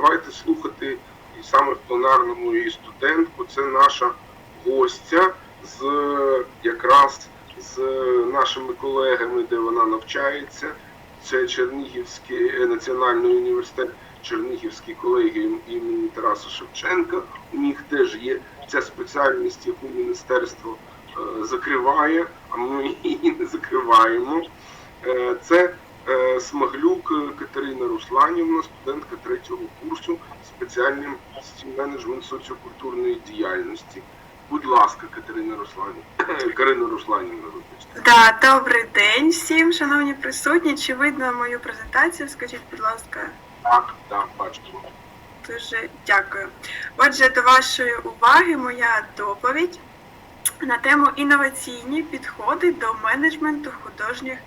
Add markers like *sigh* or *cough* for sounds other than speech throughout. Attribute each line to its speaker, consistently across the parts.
Speaker 1: давайте слухати і саме в пленарному і студентку. Це наша гостя з якраз з нашими колегами, де вона навчається. Це Чернігівський е, національний університет, Чернігівський колегіум імені Тараса Шевченка. У них теж є ця спеціальність, яку міністерство е, закриває, а ми *laughs* її не закриваємо. Е, Це Смаглюк Катерина Русланівна, студентка третього курсу спеціальним менеджмент соціокультурної діяльності. Будь ласка, Катерина Русланівна. Карина Русланівна, вибачте.
Speaker 2: Да, добрий день всім, шановні присутні. Чи видно мою презентацію? Скажіть, будь ласка,
Speaker 1: Так, так, бачимо.
Speaker 2: дуже дякую. Отже, до вашої уваги моя доповідь на тему інноваційні підходи до менеджменту художніх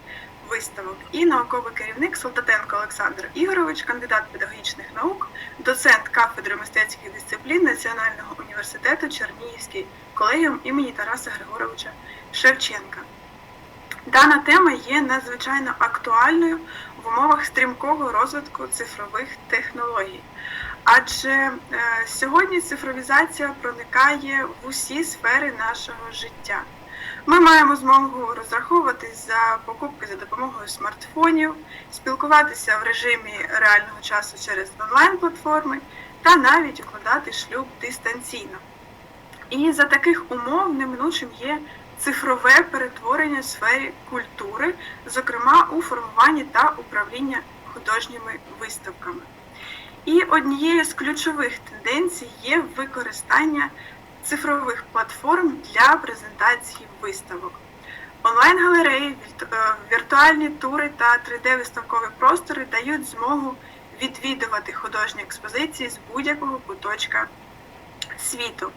Speaker 2: виставок і науковий керівник Солдатенко Олександр Ігорович, кандидат педагогічних наук, доцент кафедри мистецьких дисциплін Національного університету Чернігівський колегіум імені Тараса Григоровича Шевченка. Дана тема є надзвичайно актуальною в умовах стрімкого розвитку цифрових технологій. Адже е, сьогодні цифровізація проникає в усі сфери нашого життя. Ми маємо змогу розраховуватись за покупки за допомогою смартфонів, спілкуватися в режимі реального часу через онлайн-платформи та навіть укладати шлюб дистанційно. І за таких умов неминучим є цифрове перетворення в сфері культури, зокрема у формуванні та управління художніми виставками. І однією з ключових тенденцій є використання цифрових платформ для презентації виставок. Онлайн-галереї, е, віртуальні тури та 3D-виставкові простори дають змогу відвідувати художні експозиції з будь-якого куточка світу.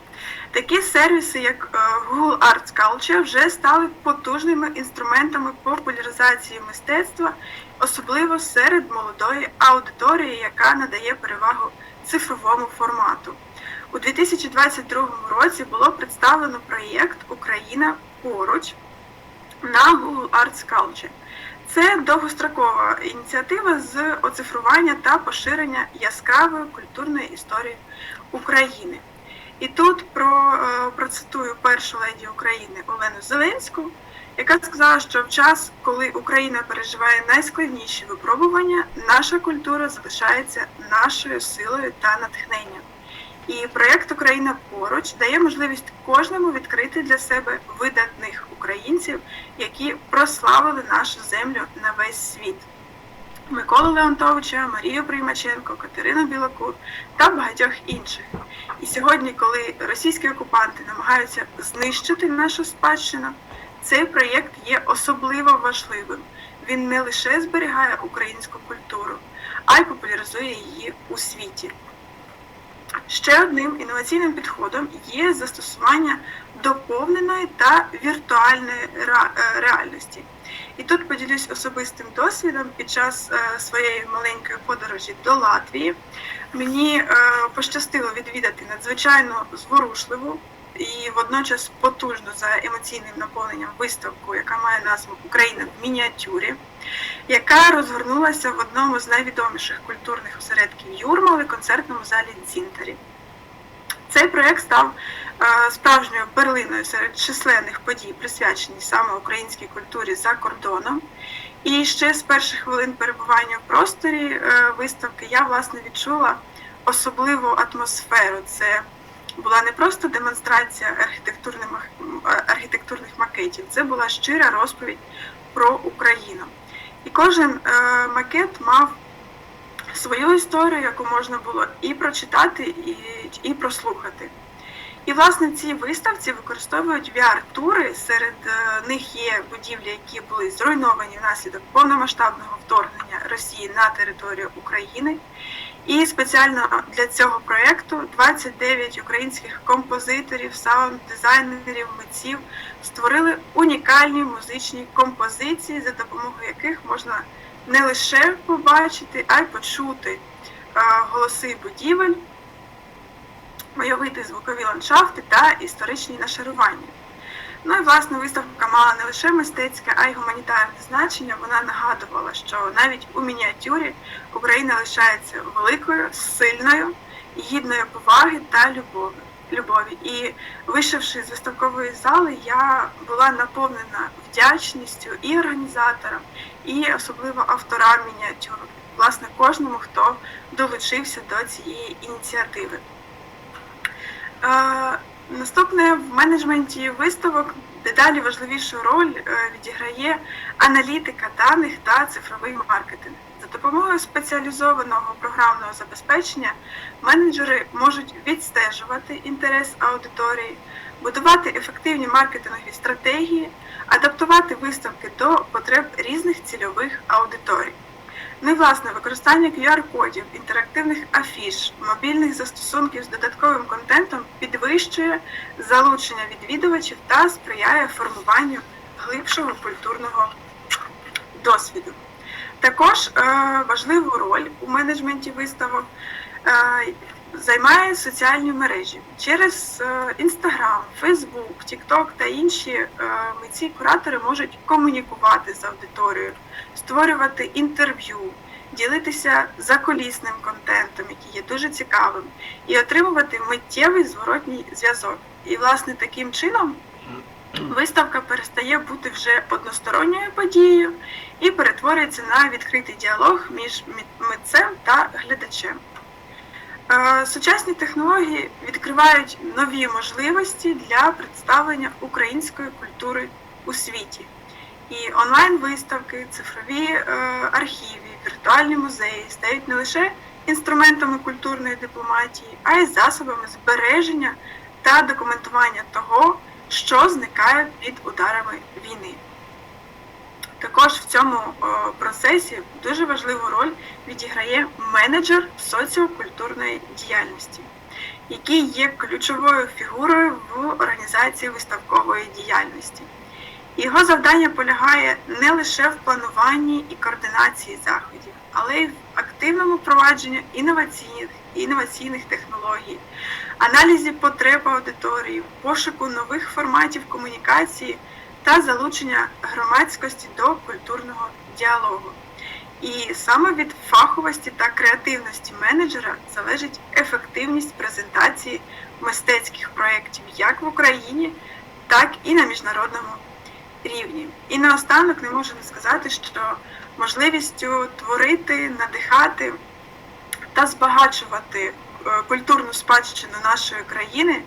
Speaker 2: Такі сервіси, як е, Google Arts Culture, вже стали потужними інструментами популяризації мистецтва, особливо серед молодої аудиторії, яка надає перевагу цифровому формату. У 2022 році було представлено проєкт Україна поруч на Google Arts Culture. Це довгострокова ініціатива з оцифрування та поширення яскравої культурної історії України. І тут про, е, процитую першу леді України Олену Зеленську, яка сказала, що в час, коли Україна переживає найскладніші випробування, наша культура залишається нашою силою та натхненням. І проєкт Україна поруч дає можливість кожному відкрити для себе видатних українців, які прославили нашу землю на весь світ. Миколу Леонтовича, Марію Приймаченко, Катерину Білокур та багатьох інших. І сьогодні, коли російські окупанти намагаються знищити нашу спадщину, цей проєкт є особливо важливим. Він не лише зберігає українську культуру, а й популяризує її у світі. Ще одним інноваційним підходом є застосування доповненої та віртуальної е, реальності. І тут поділюсь особистим досвідом під час е, своєї маленької подорожі до Латвії. Мені е, пощастило відвідати надзвичайно зворушливу і водночас потужну за емоційним наповненням виставку, яка має назву Україна в мініатюрі, яка розгорнулася в одному з найвідоміших культурних осередків Юрмали концертному залі Дзінтарі. Цей проєкт став е, справжньою перлиною серед численних подій, присвячених саме українській культурі за кордоном. І ще з перших хвилин перебування в просторі е, виставки я власне відчула особливу атмосферу. Це була не просто демонстрація архітектурних, архітектурних макетів, це була щира розповідь про Україну. І кожен е, макет мав свою історію, яку можна було і прочитати, і, і прослухати. І власне ці виставці використовують VR-тури. Серед е, них є будівлі, які були зруйновані внаслідок повномасштабного вторгнення Росії на територію України. І спеціально для цього проєкту 29 українських композиторів, саунд-дизайнерів, митців створили унікальні музичні композиції, за допомогою яких можна не лише побачити, а й почути голоси будівель, уявити звукові ландшафти та історичні нашарування. Ну і власне виставка мала не лише мистецьке, а й гуманітарне значення. Вона нагадувала, що навіть у мініатюрі Україна лишається великою, сильною, гідною поваги та любові. Любові. І вийшовши з виставкової зали, я була наповнена вдячністю і організаторам, і особливо авторам мініатюр, власне, кожному, хто долучився до цієї ініціативи. Наступне в менеджменті виставок дедалі важливішу роль е, відіграє аналітика даних та цифровий маркетинг. За допомогою спеціалізованого програмного забезпечення менеджери можуть відстежувати інтерес аудиторії, будувати ефективні маркетингові стратегії, адаптувати виставки до потреб різних цільових аудиторій. І власне використання QR-кодів, інтерактивних афіш, мобільних застосунків з додатковим контентом підвищує залучення відвідувачів та сприяє формуванню глибшого культурного досвіду. Також е, важливу роль у менеджменті виставок е, займає соціальні мережі через Інстаграм, Фейсбук, Тікток та інші е, митці куратори можуть комунікувати з аудиторією, створювати інтерв'ю, ділитися заколісним контентом, який є дуже цікавим, і отримувати миттєвий зворотній зв'язок. І, власне, таким чином виставка перестає бути вже односторонньою подією і перетворюється на відкритий діалог між мит- митцем та глядачем. Сучасні технології відкривають нові можливості для представлення української культури у світі. І онлайн-виставки, цифрові е, архіви, віртуальні музеї стають не лише інструментами культурної дипломатії, а й засобами збереження та документування того, що зникає під ударами війни. Також в цьому е, процесі дуже важливу роль відіграє менеджер соціокультурної діяльності, який є ключовою фігурою в організації виставкової діяльності. Його завдання полягає не лише в плануванні і координації заходів, але й в активному впровадженні інноваційних, інноваційних технологій, аналізі потреб аудиторії, пошуку нових форматів комунікації та залучення громадськості до культурного діалогу. І саме від фаховості та креативності менеджера залежить ефективність презентації мистецьких проєктів як в Україні, так і на міжнародному рівні. І наостанок не можу не сказати, що можливістю творити, надихати та збагачувати культурну спадщину нашої країни,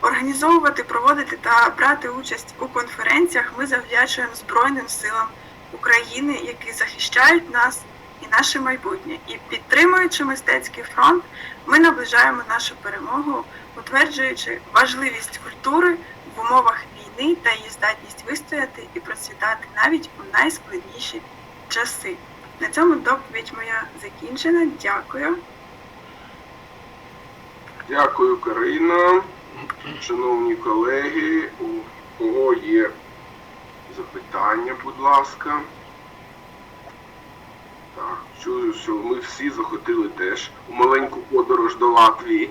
Speaker 2: організовувати, проводити та брати участь у конференціях ми завдячуємо Збройним силам України, які захищають нас і наше майбутнє. І підтримуючи мистецький фронт, ми наближаємо нашу перемогу, утверджуючи важливість культури в умовах війни та її здатність вистояти і процвітати навіть у найскладніші часи. На цьому доповідь моя закінчена. Дякую.
Speaker 1: Дякую, Карина. Шановні колеги, у кого є запитання, будь ласка. Так, чую, що ми всі захотіли теж у маленьку подорож до Латвії.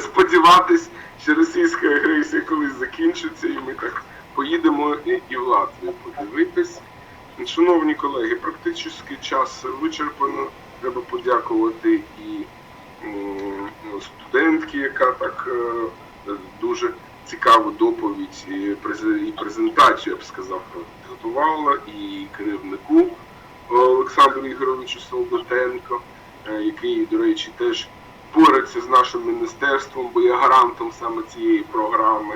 Speaker 1: Сподіватись, що російська агресія колись закінчиться, і ми так поїдемо і, в Латвію подивитись. Шановні колеги, практично час вичерпано. Треба подякувати і студентки, яка так е, дуже цікаву доповідь і презентацію, я б сказав, підготувала, і керівнику Олександру Ігоровичу Солдатенко, е, який, до речі, теж бореться з нашим міністерством, бо є гарантом саме цієї програми.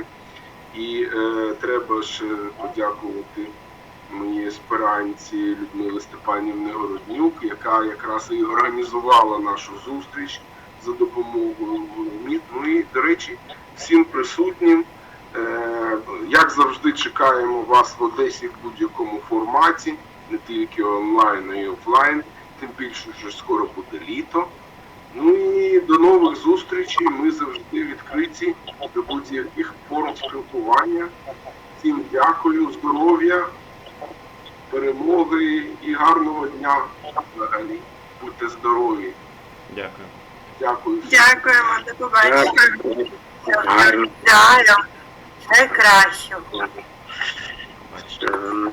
Speaker 1: І е, треба ж подякувати моїй аспіранці Людмили Степанівни Городнюк, яка якраз і організувала нашу зустріч за допомогою МІД. Ну і, до речі, всім присутнім. Е, як завжди, чекаємо вас в Одесі в будь-якому форматі, не тільки онлайн, а й офлайн. Тим більше, що скоро буде літо. Ну і до нових зустрічей. Ми завжди відкриті до будь-яких форм спілкування. Всім дякую, здоров'я, перемоги і гарного дня взагалі. Будьте здорові.
Speaker 3: Дякую.
Speaker 1: Дякую.
Speaker 2: Дякуємо, до побачення.
Speaker 1: Гарно.
Speaker 3: Найкращого.
Speaker 4: Ем,